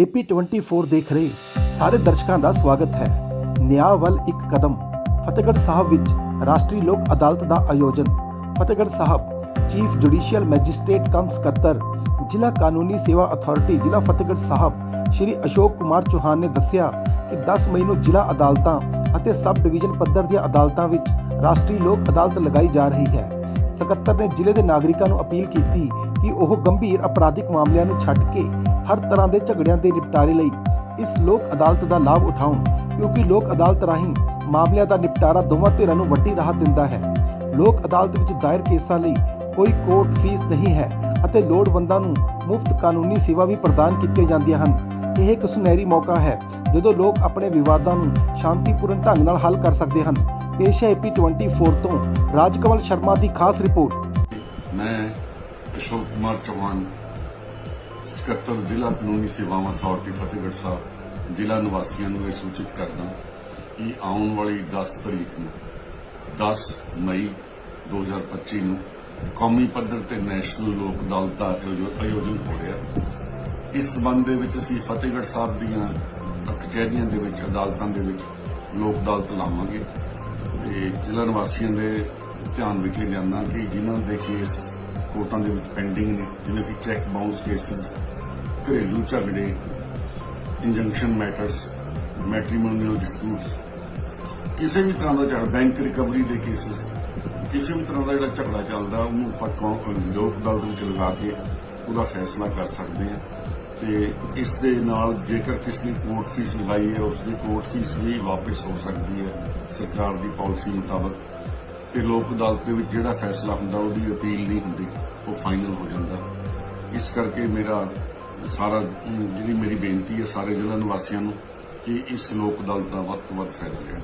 AP 24 ਦੇਖ ਰਹੇ ਸਾਰੇ ਦਰਸ਼ਕਾਂ ਦਾ ਸਵਾਗਤ ਹੈ। ਨਿਆਂ ਵੱਲ ਇੱਕ ਕਦਮ, ਫਤਿਹਗੜ੍ਹ ਸਾਹਿਬ ਵਿੱਚ ਰਾਸ਼ਟਰੀ ਲੋਕ ਅਦਾਲਤ ਦਾ ਆਯੋਜਨ, Fatehgarh Sahib chief judicial magistrate cum ਸਕੱਤਰ, ਜ਼ਿਲ੍ਹਾ ਕਾਨੂੰਨੀ ਸੇਵਾ ਅਥਾਰਟੀ, ਜ਼ਿਲ੍ਹਾ ਫਤਿਹਗੜ੍ਹ ਸਾਹਿਬ, ਸ਼੍ਰੀ ਅਸ਼ੋਕ ਕੁਮਾਰ ਚੌਹਾਨ ਨੇ ਦੱਸਿਆ ਕਿ 10 ਮਈ ਨੂੰ ਜ਼ਿਲ੍ਹਾ ਅਦਾਲਤਾਂ ਅਤੇ ਸਬ ਡਿਵੀਜ਼ਨ ਪੱਧਰ ਦੀਆਂ ਅਦਾਲਤਾਂ ਵਿੱਚ ਰਾਸ਼ਟਰੀ ਲੋਕ ਅਦਾਲਤ ਲਗਾਈ ਜਾ ਰਹੀ ਹੈ। ਸਕੱਤਰ ਨੇ ਜ਼ਿਲ੍ਹੇ ਦੇ ਨਾਗਰਿਕਾਂ ਨੂੰ ਅਪੀਲ ਕੀਤੀ ਕਿ ਉਹ ਗੰਭੀਰ ਅਪਰਾਧਿਕ ਮਾਮਲਿਆਂ ਨੂੰ ਛੱਡ ਕੇ ਹਰ ਤਰ੍ਹਾਂ ਦੇ ਝਗੜਿਆਂ ਦੇ ਨਿਪਟਾਰੇ ਲਈ ਇਸ ਲੋਕ ਅਦਾਲਤ ਦਾ ਲਾਭ ਉਠਾਉਣ, ਕਿਉਂਕਿ ਲੋਕ ਅਦਾਲਤ ਰਾਹੀਂ ਮਾਮਲਿਆਂ ਦਾ ਨਿਪਟਾਰਾ ਦੋਵਾਂ ਧਿਰਾਂ ਨੂੰ ਵੱਡੀ ਰਾਹਤ ਦਿੰਦਾ ਹੈ। ਲੋਕ ਅਦਾਲਤ ਵਿੱਚ ਦਾਇਰ ਕੇਸਾਂ ਲਈ ਕੋਈ ਕੋਰਟ ਫੀਸ ਨਹੀਂ ਹੈ ਅਤੇ ਲੋੜਵੰਦਾਂ ਨੂੰ ਮੁਫਤ ਕਾਨੂੰਨੀ ਸੇਵਾ ਵੀ ਪ੍ਰਦਾਨ ਕੀਤੀਆਂ ਜਾਂਦੀਆਂ ਹਨ। ਇਹ ਇੱਕ ਸੁਨਹਿਰੀ ਮੌਕਾ ਹੈ, ਜਦੋਂ ਲੋਕ ਆਪਣੇ ਵਿਵਾਦਾਂ ਨੂੰ ਸ਼ਾਂਤੀਪੂਰਨ ਢੰਗ ਨਾਲ ਹੱਲ ਕਰ ਸਕਦੇ ਹਨ। ਪੇਸ਼ ਹੈ ਏਪੀ 24 ਤੋਂ ਰਾਜਕਮਲ ਸ਼ਰਮਾ ਦੀ ਖਾਸ ਰਿਪੋਰਟ। ਮੈਂ ਅਸ਼ੋਕ ਕੁਮਾਰ ਚੌਹਾਨ ਸਕੱਤਰ ਜ਼ਿਲ੍ਹਾ ਕਾਨੂੰਨੀ ਸੇਵਾਵਾਂ ਅਥਾਰਟੀ ਫਤਿਹਗੜ੍ਹ ਸਾਹਿਬ, ਜ਼ਿਲ੍ਹਾ ਨਿਵਾਸੀਆਂ ਨੂੰ ਇਹ ਸੂਚਿਤ ਕਰਦਾ ਕਿ ਆਉਣ ਵਾਲੀ 10 ਤਰੀਕ ਨੂੰ 10 ਮਈ 2025 ਨੂੰ ਕੌਮੀ ਪੱਧਰ ਤੇ ਨੈਸ਼ਨਲ ਲੋਕ ਅਦਾਲਤ ਦਾ ਆਯੋਜਨ ਹੋ ਰਿਹਾ। ਇਸ ਸਬੰਧ ਦੇ ਵਿੱਚ ਅਸੀਂ ਫਤਿਹਗੜ੍ਹ ਸਾਹਿਬ ਦੀਆਂ ਕਚਹਿਰੀਆਂ ਦੇ ਵਿੱਚ, ਅਦਾਲਤਾਂ ਦੇ ਵਿੱਚ ਲੋਕ ਅਦਾਲਤ ਲਾਵਾਂਗੇ। ਤੇ ਜ਼ਿਲ੍ਹਾ ਨਿਵਾਸੀਆਂ ਦੇ ਧਿਆਨ ਵਿੱਚ ਲਿਆਉਣਾ ਕਿ ਜਿਨ੍ਹਾਂ ਦੇ ਕੇਸ ਕੋਰਟਾਂ ਦੇ ਵਿੱਚ ਪੈਂਡਿੰਗ ਨੇ, ਜਿਵੇਂ ਕਿ ਚੈੱਕ ਬਾਉਂਸ ਕੇਸਿਸ ਘਰੇਲੂ ਝਗੜੇ ਇੰਜੰਕਸ਼ਨ ਮੈਟਰਸ ਮੈਟ੍ਰੀਮੋਨੀਅਲ ਡਿਸਪਿਊਟਸ ਕਿਸੇ ਵੀ ਤਰ੍ਹਾਂ ਦਾ ਝਗੜਾ ਬੈਂਕ ਰਿਕਵਰੀ ਦੇ ਕੇਸਿਸ ਕਿਸੇ ਵੀ ਤਰ੍ਹਾਂ ਦਾ ਜਿਹੜਾ ਝਗੜਾ ਚੱਲਦਾ, ਉਹਨੂੰ ਆਪਾਂ ਲੋਕ ਅਦਾਲਤ ਵਿੱਚ ਲਗਾ ਕੇ ਉਹਦਾ ਫੈਸਲਾ ਕਰ ਸਕਦੇ ਹਾਂ। ਤੇ ਇਸ ਦੇ ਨਾਲ ਜੇਕਰ ਕਿਸ ਨੇ ਕੋਰਟ ਫੀਸ ਲਗਾਈ ਹੈ, ਉਸ ਦੀ ਕੋਰਟ ਫੀਸ ਵੀ ਵਾਪਸ ਹੋ ਸਕਦੀ ਹੈ, ਸਰਕਾਰ ਦੀ ਪਾਲਿਸੀ ਮੁਤਾਬਕ। ਤੇ ਲੋਕ ਅਦਾਲਤ ਦੇ ਵਿੱਚ ਜਿਹੜਾ ਫੈਸਲਾ ਹੁੰਦਾ, ਉਹਦੀ ਅਪੀਲ ਨਹੀਂ ਹੁੰਦੀ, ਉਹ ਫਾਈਨਲ ਹੋ ਜਾਂਦਾ। ਇਸ ਕਰਕੇ ਮੇਰਾ ਸਾਰਾ, ਜਿਹੜੀ ਮੇਰੀ ਬੇਨਤੀ ਹੈ ਸਾਰੇ ਜ਼ਿਲ੍ਹਾ ਨਿਵਾਸੀਆਂ ਨੂੰ ਕਿ ਇਸ ਲੋਕ ਅਦਾਲਤ ਦਾ ਵੱਧ ਤੋਂ ਵੱਧ ਫਾਇਦਾ ਲੈਣ।